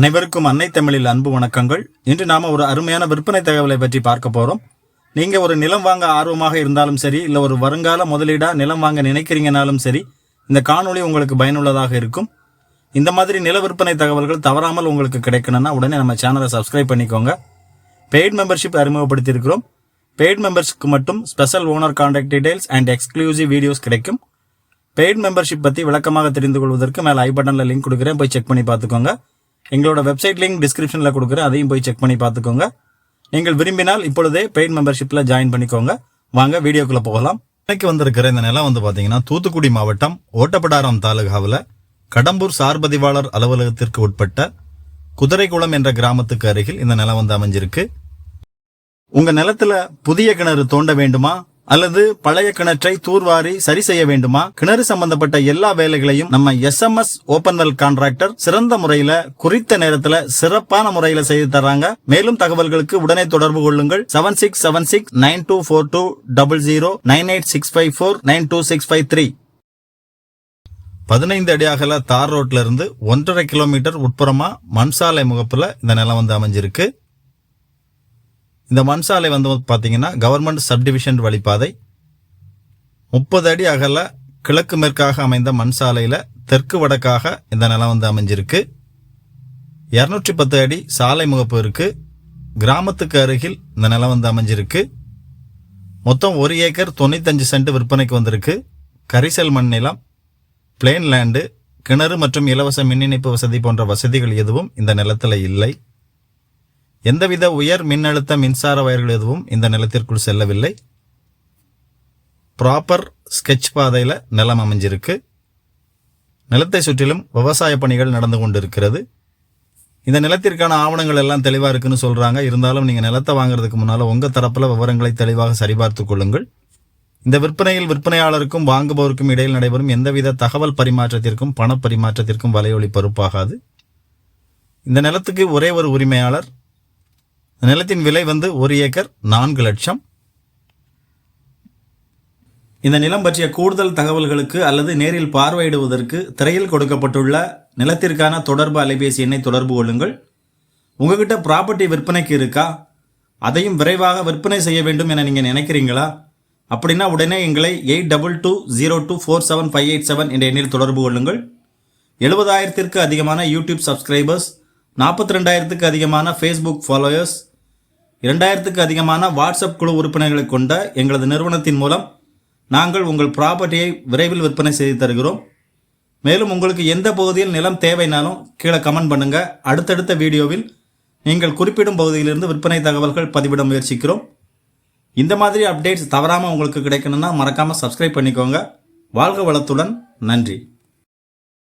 அனைவருக்கும் அன்னை தமிழில் அன்பு வணக்கங்கள். இன்று நாம ஒரு அருமையான விற்பனை தகவலை பற்றி பார்க்க போறோம். நீங்க ஒரு நிலம் வாங்க ஆர்வமாக இருந்தாலும் சரி இல்ல ஒரு வருங்கால முதலீடா நிலம் வாங்க நினைக்கிறீங்கனாலும் சரி இந்த காணொளி உங்களுக்கு பயனுள்ளதாக இருக்கும். இந்த மாதிரி நில விற்பனை தகவல்கள் தவறாமல் உங்களுக்கு கிடைக்கணும்னா உடனே நம்ம சேனலை சப்ஸ்கிரைப் பண்ணிக்கோங்க. Paid membership அறிமுகப்படுத்தியிருக்கிறோம். பெய்ட் மெம்பர்ஸ்க்கு மட்டும் special owner contact details and exclusive videos கிடைக்கும். பெய்ட் மெம்பர்ஷிப் பற்றி விளக்கமாக தெரிந்து கொள்வதற்கு மேலே ஐ பட்டனில் லிங்க் கொடுக்குறேன். போய் செக் பண்ணி பார்த்துக்கோங்க. எங்களோட வெப்சைட் லிங்க் டிஸ்கிரிப்ஷனில் கொடுக்குறேன். அதையும் போய் செக் பண்ணி பார்த்துக்கோங்க. நீங்கள் விரும்பினால் இப்பொழுதே பெய்ட் மெம்பர்ஷிப்பில் ஜாயின் பண்ணிக்கோங்க. வாங்க வீடியோக்குள்ளே போகலாம். இன்னைக்கு வந்திருக்கிற இந்த நிலம் வந்து பார்த்தீங்கன்னா தூத்துக்குடி மாவட்டம் ஓட்டப்படாரம் தாலுகாவில் கடம்பூர் சார்பதிவாளர் அலுவலகத்திற்கு உட்பட்ட குதிரைக்குளம் என்ற கிராமத்துக்கு அருகில் இந்த நிலம் வந்து அமைஞ்சிருக்கு. உங்கள் நிலத்தில் புதிய கிணறு தோண்ட வேண்டுமா? அல்லது பழைய கிணற்றை தூர்வாரி சரி செய்ய வேண்டுமா? கிணறு சம்பந்தப்பட்ட எல்லா வேலைகளையும் நம்ம எஸ்எம்எஸ் எஸ் ஓபன்வெல் கான்ட்ராக்டர் சிறந்த முறையில குறித்த நேரத்துல சிறப்பான முறையில செய்து தர்றாங்க. மேலும் தகவல்களுக்கு உடனே தொடர்பு கொள்ளுங்கள். Seven six seven six nine two four two double zero nine eight six five four nine two six five three பதினைந்து அடி அகல தார் ரோட்ல இருந்து ஒன்றரை கிலோமீட்டர் உட்புறமா மண்சாலை முகப்புல இந்த நிலம் வந்து அமைஞ்சிருக்கு. இந்த மண் சாலை வந்து பார்த்தீங்கன்னா கவர்மெண்ட் சப்டிவிஷன் வழிபாதை முப்பது அடி அகல கிழக்கு மேற்காக அமைந்த மண் சாலையில் தெற்கு வடக்காக இந்த நிலம் வந்து அமைஞ்சிருக்கு. இரநூற்றி பத்து அடி சாலை முகப்பு இருக்குது கிராமத்துக்கு அருகில் இந்த நிலம் வந்து அமைஞ்சிருக்கு. மொத்தம் ஒரு ஏக்கர் தொண்ணூத்தஞ்சு சென்ட் விற்பனைக்கு வந்திருக்கு. கரிசல் மண் நிலம் பிளேன் லேண்டு கிணறு மற்றும் இலவச மின் இணைப்பு வசதி போன்ற வசதிகள் எதுவும் இந்த நிலத்தில் இல்லை. எந்தவித உயர் மின்னழுத்த மின்சார வயர்கள் எதுவும் இந்த நிலத்திற்குள் செல்லவில்லை. ப்ராப்பர் ஸ்கெட்ச் பாதையில் நிலம் அமைஞ்சிருக்கு. நிலத்தை சுற்றிலும் விவசாய பணிகள் நடந்து கொண்டிருக்கிறது. இந்த நிலத்திற்கான ஆவணங்கள் எல்லாம் தெளிவாக இருக்குன்னு சொல்கிறாங்க இருந்தாலும் நீங்கள் நிலத்தை வாங்குறதுக்கு முன்னால் உங்கள் தரப்பில் விவரங்களை தெளிவாக சரிபார்த்து கொள்ளுங்கள். இந்த விற்பனையில் விற்பனையாளருக்கும் வாங்குபவருக்கும் இடையில் நடைபெறும் எந்தவித தகவல் பரிமாற்றத்திற்கும் பண பரிமாற்றத்திற்கும் வலையொலி பொறுப்பாகாது. இந்த நிலத்துக்கு ஒரே ஒரு உரிமையாளர் நிலத்தின் விலை வந்து ஒரு ஏக்கர் நான்கு லட்சம். இந்த நிலம் பற்றிய கூடுதல் தகவல்களுக்கு அல்லது நேரில் பார்வையிடுவதற்கு திரையில் கொடுக்கப்பட்டுள்ள நிலத்திற்கான தொடர்பு அலைபேசி எண்ணை தொடர்பு கொள்ளுங்கள். உங்ககிட்ட ப்ராப்பர்ட்டி விற்பனைக்கு இருக்கா? அதையும் விரைவாக விற்பனை செய்ய வேண்டும் என நீங்கள் நினைக்கிறீங்களா? அப்படின்னா உடனே எங்களை eight double two zero two four seven five eight seven என்ற எண்ணில் தொடர்பு கொள்ளுங்கள். எழுபதாயிரத்திற்கு அதிகமான யூடியூப் சப்ஸ்கிரைபர்ஸ் நாற்பத்தி ரெண்டாயிரத்துக்கு அதிகமான ஃபேஸ்புக் ஃபாலோயர்ஸ் இரண்டாயிரத்துக்கு அதிகமான வாட்ஸ்அப் குழு உறுப்பினர்களை கொண்ட எங்களது நிறுவனத்தின் மூலம் நாங்கள் உங்கள் ப்ராப்பர்ட்டியை விரைவில் விற்பனை செய்து தருகிறோம். மேலும் உங்களுக்கு எந்த பகுதியில் நிலம் தேவைனாலும் கீழே கமெண்ட் பண்ணுங்க. அடுத்தடுத்த வீடியோவில் நீங்கள் குறிப்பிடும் பகுதியிலிருந்து விற்பனை தகவல்கள் பதிவிட முயற்சிக்கிறோம். இந்த மாதிரி அப்டேட்ஸ் தவறாமல் உங்களுக்கு கிடைக்கணும்னா மறக்காமல் சப்ஸ்கிரைப் பண்ணிக்கோங்க. வாழ்க வளத்துடன் நன்றி.